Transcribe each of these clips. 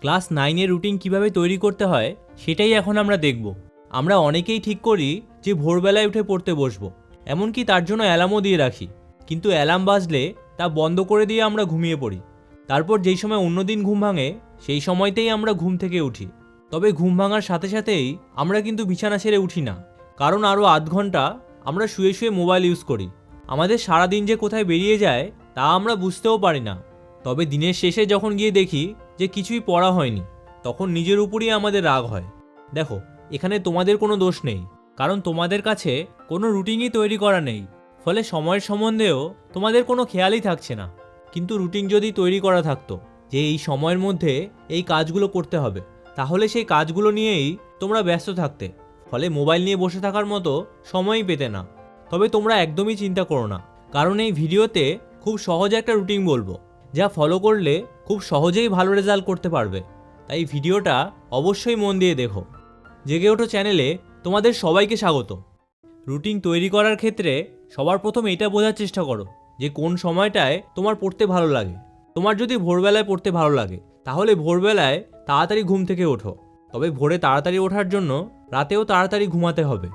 Class নাইনের routine কীভাবে তৈরি করতে হয়, সেটাই এখন আমরা দেখব। আমরা অনেকেই ঠিক করি যে ভোরবেলায় উঠে পড়তে বসবো, এমনকি তার জন্য অ্যালার্মও দিয়ে রাখি। কিন্তু অ্যালার্ম বাজলে তা বন্ধ করে দিয়ে আমরা ঘুমিয়ে পড়ি। তারপর যেই সময় অন্যদিন ঘুম ভাঙে, সেই সময়তেই আমরা ঘুম থেকে উঠি। তবে ঘুম ভাঙার সাথে সাথেই আমরা কিন্তু বিছানা ছেড়ে উঠি না। কারণ আরও আধ ঘণ্টা আমরা শুয়ে শুয়ে মোবাইল ইউজ করি। আমাদের সারা দিন যে কোথায় বেরিয়ে যায়, তা আমরা বুঝতেও পারি না। তবে দিনের শেষে যখন গিয়ে দেখি যে কিছুই পড়া হয়নি, তখন নিজের উপরই আমাদের রাগ হয়। দেখো, এখানে তোমাদের কোনো দোষ নেই, কারণ তোমাদের কাছে কোনো রুটিনই তৈরি করা নেই। ফলে সময়ের সম্বন্ধেও তোমাদের কোনো খেয়ালই থাকছে না। কিন্তু রুটিন যদি তৈরি করা থাকতো যে এই সময়ের মধ্যে এই কাজগুলো করতে হবে, তাহলে সেই কাজগুলো নিয়েই তোমরা ব্যস্ত থাকতে। ফলে মোবাইল নিয়ে বসে থাকার মতো সময়ই পেতে না। তবে তোমরা একদমই চিন্তা করো না, কারণ এই ভিডিওতে খুব সহজ একটা রুটিন বলব। যা ফলো করলে খুব সহজেই ভালো রেজাল্ট করতে পারবে। তাই ভিডিওটা অবশ্যই মন দিয়ে দেখো। জেগে ওঠো চ্যানেলে তোমাদের সবাইকে স্বাগত। রুটিন তৈরি করার ক্ষেত্রে সবার প্রথম এটা বোঝার চেষ্টা করো যে কোন সময়টায় তোমার পড়তে ভালো লাগে। তোমার যদি ভোরবেলায় পড়তে ভালো লাগে, তাহলে ভোরবেলায় তাড়াতাড়ি ঘুম থেকে ওঠো। তবে ভোরে তাড়াতাড়ি ওঠার জন্য রাতেও তাড়াতাড়ি ঘুমাতে হবে।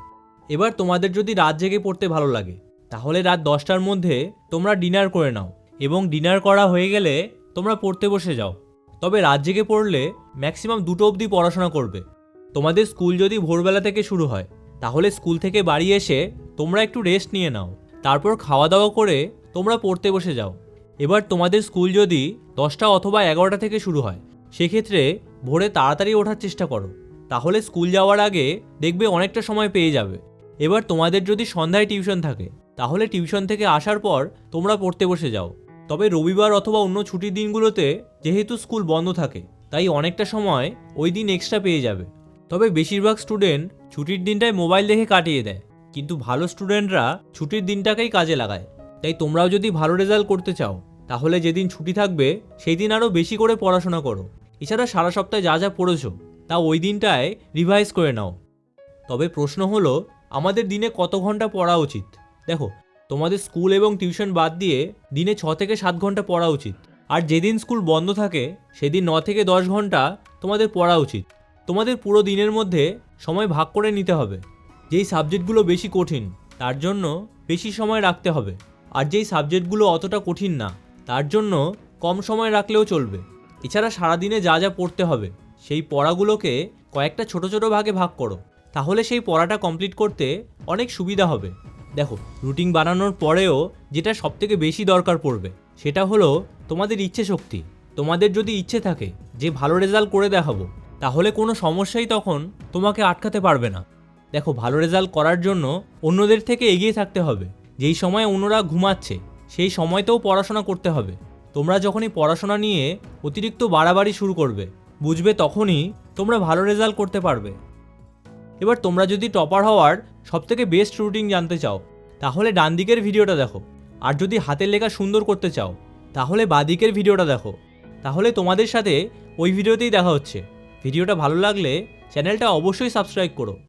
এবার তোমাদের যদি রাত জেগে পড়তে ভালো লাগে, তাহলে রাত দশটার মধ্যে তোমরা ডিনার করে নাও। এবং ডিনার করা হয়ে গেলে তোমরা পড়তে বসে যাও। তবে রাত জেগে পড়লে ম্যাক্সিমাম দুটো অবধি পড়াশোনা করবে। তোমাদের স্কুল যদি ভোরবেলা থেকে শুরু হয়, তাহলে স্কুল থেকে বাড়ি এসে তোমরা একটু রেস্ট নিয়ে নাও। তারপর খাওয়া দাওয়া করে তোমরা পড়তে বসে যাও। এবার তোমাদের স্কুল যদি দশটা অথবা এগারোটা থেকে শুরু হয়, সেক্ষেত্রে ভোরে তাড়াতাড়ি ওঠার চেষ্টা করো। তাহলে স্কুল যাওয়ার আগে দেখবে অনেকটা সময় পেয়ে যাবে। এবার তোমাদের যদি সন্ধ্যায় টিউশন থাকে, তাহলে টিউশন থেকে আসার পর তোমরা পড়তে বসে যাও। তবে রবিবার অথবা অন্য ছুটির দিনগুলোতে যেহেতু স্কুল বন্ধ থাকে, তাই অনেকটা সময় ওই দিন এক্সট্রা পেয়ে যাবে। তবে বেশিরভাগ স্টুডেন্ট ছুটির দিনটায় মোবাইল দেখে কাটিয়ে দেয়, কিন্তু ভালো স্টুডেন্টরা ছুটির দিনটাকেই কাজে লাগায়। তাই তোমরাও যদি ভালো রেজাল্ট করতে চাও, তাহলে যেদিন ছুটি থাকবে সেই দিন আরও বেশি করে পড়াশোনা করো। এছাড়া সারা সপ্তাহে যা যা পড়েছো, তা ওই দিনটায় রিভাইজ করে নাও। তবে প্রশ্ন হলো, আমাদের দিনে কত ঘণ্টা পড়া উচিত? দেখো তোমাদের স্কুল এবং টিউশন বাদ দিয়ে দিনে ছ থেকে সাত ঘণ্টা পড়া উচিত। আর যেদিন স্কুল বন্ধ থাকে, সেদিন ন থেকে দশ ঘণ্টা তোমাদের পড়া উচিত। তোমাদের পুরো দিনের মধ্যে সময় ভাগ করে নিতে হবে। যেই সাবজেক্টগুলো বেশি কঠিন, তার জন্য বেশি সময় রাখতে হবে। আর যেই সাবজেক্টগুলো অতটা কঠিন না, তার জন্য কম সময় রাখলেও চলবে। এছাড়া সারাদিনে যা যা পড়তে হবে, সেই পড়াগুলোকে কয়েকটা ছোট ছোট ভাগে ভাগ করো। তাহলে সেই পড়াটা কমপ্লিট করতে অনেক সুবিধা হবে। দেখো রুটিন বানানোর পরেও যেটা সবথেকে বেশি দরকার পড়বে, সেটা হলো তোমাদের ইচ্ছে শক্তি। তোমাদের যদি ইচ্ছে থাকে যে ভালো রেজাল্ট করে দেখাবো, তাহলে কোনো সমস্যাই তখন তোমাকে আটকাতে পারবে না। দেখো, ভালো রেজাল্ট করার জন্য অন্যদের থেকে এগিয়ে থাকতে হবে। যেই সময় অন্যরা ঘুমাচ্ছে, সেই সময়তেও পড়াশোনা করতে হবে। তোমরা যখনই পড়াশোনা নিয়ে অতিরিক্ত বাড়াবাড়ি শুরু করবে, বুঝবে তখনই তোমরা ভালো রেজাল্ট করতে পারবে। এবার তোমরা যদি টপার হওয়ার সবথেকে বেস্ট রুটিন জানতে চাও, তাহলে ডান দিকের ভিডিওটা দেখো। আর যদি হাতের লেখা সুন্দর করতে চাও, তাহলে বাদিকের ভিডিওটা দেখো। তাহলে তোমাদের সাথে ওই ভিডিওতেই দেখা হচ্ছে। ভিডিওটা ভালো লাগলে চ্যানেলটা অবশ্যই সাবস্ক্রাইব করো।